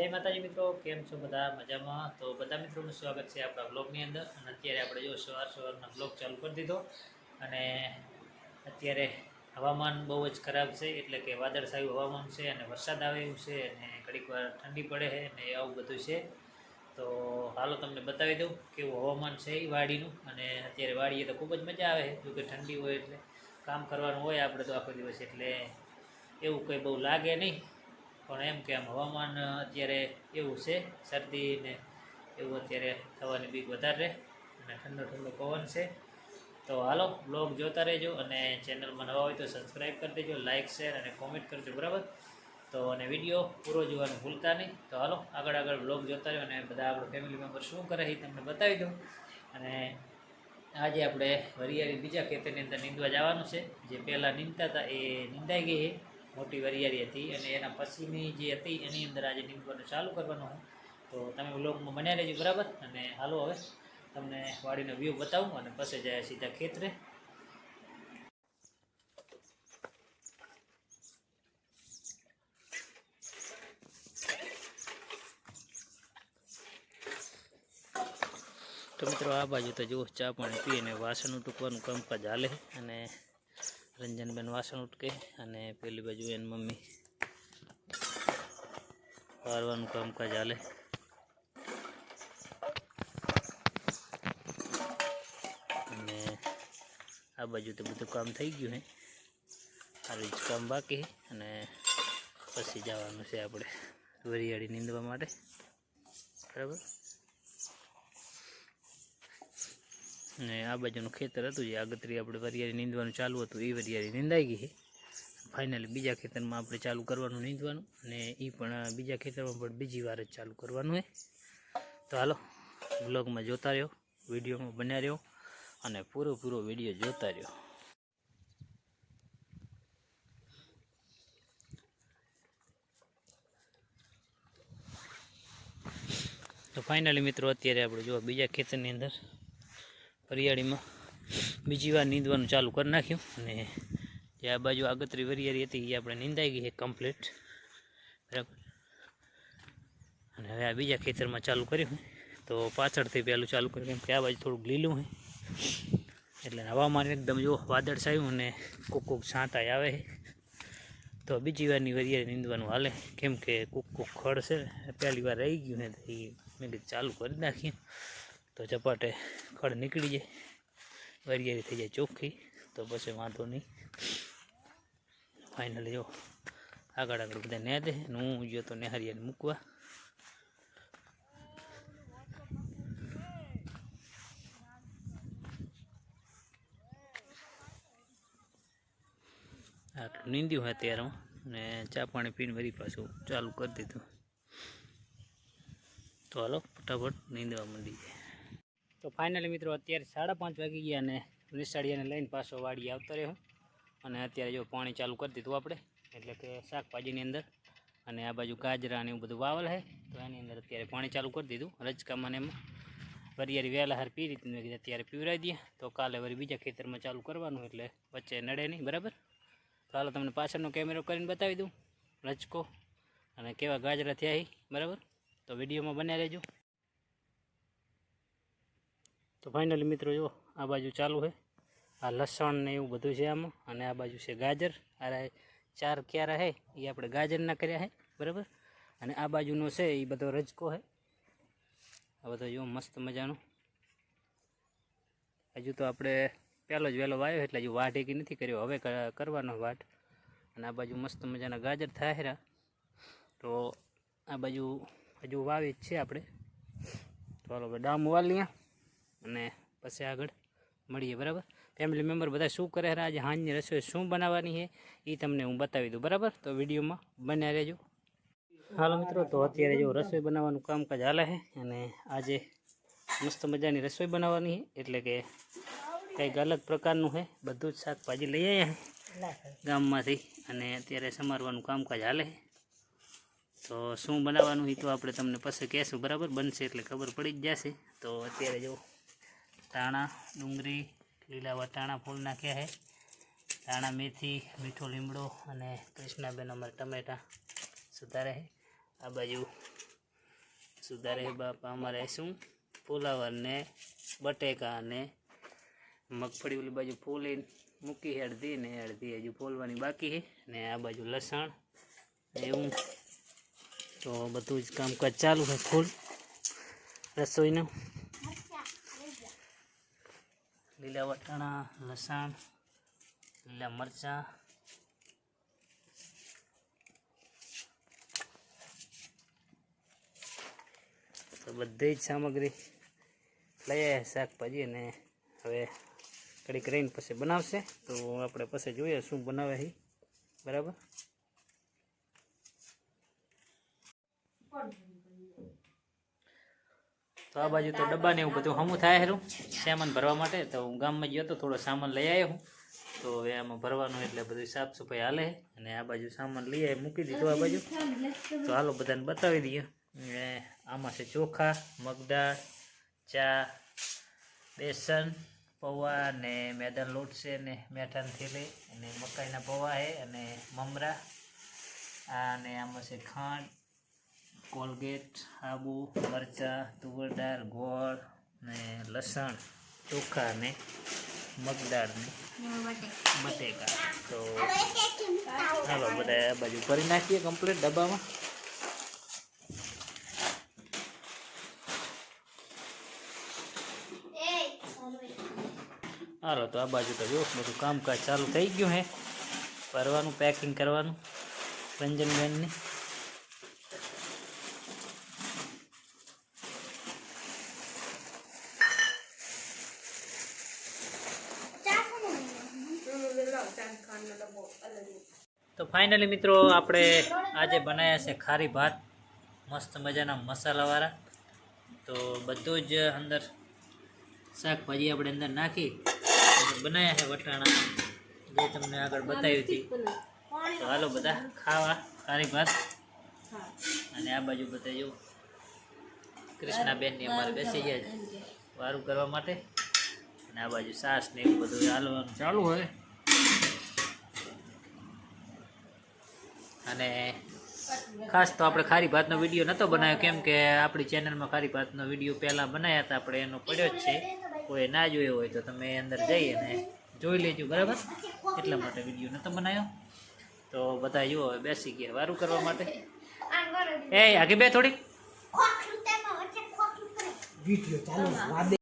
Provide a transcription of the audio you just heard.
જય માતાજી મિત્રો, કેમ છો બધા? મજામાં? તો બધા મિત્રોનું સ્વાગત છે આપણા બ્લોગની અંદર. અને અત્યારે આપણે જો સવાર સવારના બ્લોગ ચાલુ કરી દીધો. અને અત્યારે હવામાન બહુ જ ખરાબ છે, એટલે કે વાદળછાયું હવામાન છે, અને વરસાદ આવે એવું છે, અને ઘડીક ઠંડી પડે છે અને આવું બધું છે. તો હાલો તમને બતાવી દઉં કેવું હવામાન છે એ વાડીનું. અને અત્યારે વાડીએ તો ખૂબ જ મજા આવે જો કે ઠંડી હોય એટલે કામ કરવાનું હોય આપણે તો આખો દિવસ, એટલે એવું કંઈ બહુ લાગે નહીં. પણ એમ કે આમ હવામાન અત્યારે એવું છે, શરદી ને એવું અત્યારે થવાની બીક વધારે અને ઠંડો ઠંડો પવન છે. તો હાલો, બ્લોગ જોતા રહેજો અને ચેનલમાં નવા હોય તો સબસ્ક્રાઈબ કરી દેજો લાઇક શેર અને કોમેન્ટ કરજો, બરાબર? તો અને વીડિયો પૂરો જોવાનું ભૂલતા નહીં. તો હાલો, આગળ આગળ બ્લોગ જોતા રહ્યો અને બધા આપણો ફેમિલી મેમ્બર શું કરે એ તમને બતાવી દઉં. અને આજે આપણે વરિયાળી બીજા ખેતરની અંદર નીંદવા જવાનું છે. જે પહેલાં નીંદતા હતા એ નીંદાઈ ગઈ છે. મોટી વરિયારી હતી અને એના પછીની જે હતી, એની અંદર આજે નીંદવાનું ચાલુ કરવાનું તો તમે વ્લોગમાં બન્યા રહેજો, બરાબર? અને હાલો હવે તમને વાડીનો વ્યૂ બતાવું અને પછી જાય સીધા ખેતરે. તો મિત્રો, આ બાજુ તો જુઓ, ચા પાણી પી અને વાસણ ઉટકવાનું કામકાજ હાલે. અને રંજનબેન વાસણ ઉટકે અને પેલી બાજુ એની મમ્મી વારવાનું કામકાજ હાલે. અને આ બાજુ તો બધું કામ થઈ ગયું હે. આ જ કામ બાકી અને પછી જવાનું છે આપણે વરિયાળી નીંદવા માટે. બરાબર? ને આ બાજુનું ખેતર હતું જે આગતરી આપણે વરિયાળી નીંદવાનું ચાલુ હતું એ વરિયાળી નીંદાઈ ગઈ ફાઇનલી બીજા ખેતરમાં આપણે ચાલુ કરવાનું નીંદવાનું અને એ પણ બીજા ખેતરમાં પણ બીજી વાર જ ચાલુ કરવાનું છે. તો હાલો બ્લોગમાં જોતા રહ્યો, વિડીયોમાં બન્યા રહ્યો અને પૂરો પૂરો વીડિયો જોતા રહ્યો. તો ફાઇનલી મિત્રો, અત્યારે આપણે જો બીજા ખેતરની અંદર વરિયાળીમાં બીજી વાર નીંદવાનું ચાલુ કરી નાખ્યું અને જે આ બાજુ આગતરી વરિયાળી હતી એ આપણે નીંદાઈ ગઈ છે કમ્પ્લીટ બરાબર. અને હવે આ બીજા ખેતરમાં ચાલુ કર્યું. તો પાછળથી પહેલું ચાલુ કર્યું કેમ કે આ બાજુ થોડુંક લીલું હોય એટલે હવામાન એકદમ જો વાદળ સાયું અને કોક કોક છાંટાઈ આવે તો બીજી વારની વરિયાળી નીંદવાનું હાલે. કેમ કે કોક કોક ખડ પહેલી વાર રહી ગયું ને એ મેં ચાલુ કરી નાખીએ. તો ઝપાટે ખડ નીકળી જાય. વરિયારી થઈ જાય ચોખ્ખી, તો પછી વાંધો નહીં. ફાઇનલી જો, આગળ આગળ બધા ન્યા દે હું ગયો તો નેહરિયાને મૂકવા. આટલું નીંદ્યું હોય અત્યારમાં ને ચા પાણી પીને વરી પાછું ચાલુ કરી દીધું. તો હાલો, ફટાફટ નીંદવા માંડી જાય. તો ફાઇનલી મિત્રો અત્યારે સાડા પાંચ વાગી ગયા અને નિશાળીયાને લઈને પાછો વાડી આવતો રહ્યો. અને અત્યારે જો પાણી ચાલુ કરી દીધું આપણે, એટલે કે શાકભાજીની અંદર. અને આ બાજુ ગાજરા ને એવું બધું વાવલ છે તો એની અંદર અત્યારે પાણી ચાલુ કરી દીધું. રજકામાં ને એમાં વરિયારી વહેલા હાર પી રીતે અત્યારે પીવરાઈ દઈએ. તો કાલે વળી બીજા ખેતરમાં ચાલુ કરવાનું, એટલે વચ્ચે નડે નહીં, બરાબર? તો હાલો તમને પાછળનો કેમેરો કરીને બતાવી દઉં. રજકો અને કેવા ગાજરા થયા બરાબર? તો વિડીયોમાં બન્યા રહેજો. તો ફાઇનલી મિત્રો જો, આ બાજુ ચાલુ છે. આ લસણ ને એવું બધું છે આમાં, અને આ બાજુ છે ગાજર. આ ચાર ક્યારા છે એ આપણે ગાજરના કર્યા છે, બરાબર? અને આ બાજુનો છે એ બધો રજકો છે. આ બધો જો મસ્ત મજાનો. હજુ તો આપણે પહેલો જ વહેલો વાયો એટલે હજુ વાઢ એકી નથી કર્યો. હવે કરવાનો વાઢ. અને આ બાજુ મસ્ત મજાના ગાજર થાય તો આ બાજુ હજુ વાવી જ છે આપણે. આપણે ડામ વાલીએ. અને પછી આગળ મળીએ, બરાબર? ફેમિલી મેમ્બર બધા શું કરે છે? આજે હાંજની રસોઈ શું બનાવવાની છે? એ તમને હું બતાવી દઉં, બરાબર? તો વિડીયોમાં બન્યા રહેજો. હાલો મિત્રો, તો અત્યારે જો રસોઈ બનાવવાનું કામકાજ હાલે છે અને આજે મસ્ત મજાની રસોઈ બનાવવાની છે. એટલે કે કંઈક અલગ પ્રકારનું છે. બધું જ શાકભાજી લઈ આવ્યા ગામમાંથી અને અત્યારે સમારવાનું કામકાજ હાલે છે. તો શું બનાવવાનું એ તો આપણે તમને પછી કહેશું, બરાબર? બનશે એટલે ખબર પડી જ જશે. તો અત્યારે જો ધાણા, ડુંગળી, લીલા વટાણા ફૂલ નાખ્યા છે. ધાણા, મેથી, મીઠો લીમડો અને કૃષ્ણાબેન અમારે ટમેટા સુધારે છે. આ બાજુ સુધારે બાપા, અમારે શું? ફુલાવર ને બટેકા ને મગફળી ઓલી બાજુ ફૂલી મૂકી અડધી ને અડધી હજુ ફોલવાની બાકી છે. ને આ બાજુ લસણ એવું. તો બધું જ કામકાજ ચાલુ છે ફૂલ રસોઈનું. લીલા વટાણા, લસણ, લીલા મરચાં. તો બધી જ સામગ્રી લઈ આવ્યા શાકભાજી અને હવે કડીક રહીને પછી બનાવશે. તો આપણે પછી જોઈએ શું બનાવે છે બરાબર? તો આ બાજુ તો ડબ્બા ને એવું બધું હમું થાય હેરું. સામાન ભરવા માટે તો હું ગામમાં ગયો તો થોડો સામાન લઈ આવ્યો હું. તો હવે આમાં ભરવાનું એટલે બધું સાફ સફાઈ હાલે અને આ બાજુ સામાન લઈ આવી મૂકી દીધું આ બાજુ. તો હાલો બધાને બતાવી દઈએ. આમાં છે ચોખા, મગદાળ, ચા, બેસન, પૌવા ને મેદાન લોટ છે ને મેઠાની થેલી અને મકાઈના પૌવા છે અને મમરા. અને આમાં છે ખાંડ કોલગેટ, આબુ, મરચાં, તુવેર દાળ, ગોળ ને લસણ, ચોખા ને મગદાળને બટેકા તો ચાલો બધા બાજુ કરી નાખીએ કમ્પ્લીટ ડબ્બામાં. હાલો, તો આ બાજુ તો જો, બધું કામકાજ ચાલુ થઈ ગયું હે. ભરવાનું પેકિંગ કરવાનું. રંજનબેનને. તો ફાઇનલી મિત્રો આપણે આજે બનાવ્યા છે ખારી ભાત. મસ્ત મજાના મસાલાવાળા. તો બધું જ અંદર શાકભાજી આપણે અંદર નાખી બનાવ્યા છે વટાણા. જે તમને આગળ બતાવી હતી. તો હાલો બધા ખાવા ખારી ભાત. અને આ બાજુ બધા જો કૃષ્ણાબેનની અમારે બેસી ગયા છે. વારું કરવા માટે. અને આ બાજુ સાસ ને એવું બધું હાલવાનું ચાલુ હોય. અને ખાસ તો આપણે ખારી ભાતનો વીડિયો નહોતો બનાવ્યો કેમ કે આપણી ચેનલમાં ખારી ભાતનો વીડિયો પહેલાં બનાવ્યા હતા આપણે એનો પડ્યો જ છે. કોઈ ના જોયો હોય તો તમે અંદર જઈ અને જોઈ લેજો બરાબર? એટલા માટે વીડિયો નહોતો બનાવ્યો. તો બધા જુઓ હવે બેસી ગયા વારું કરવા માટે. એ આગે બે થોડી. વીડિયો ચાલુ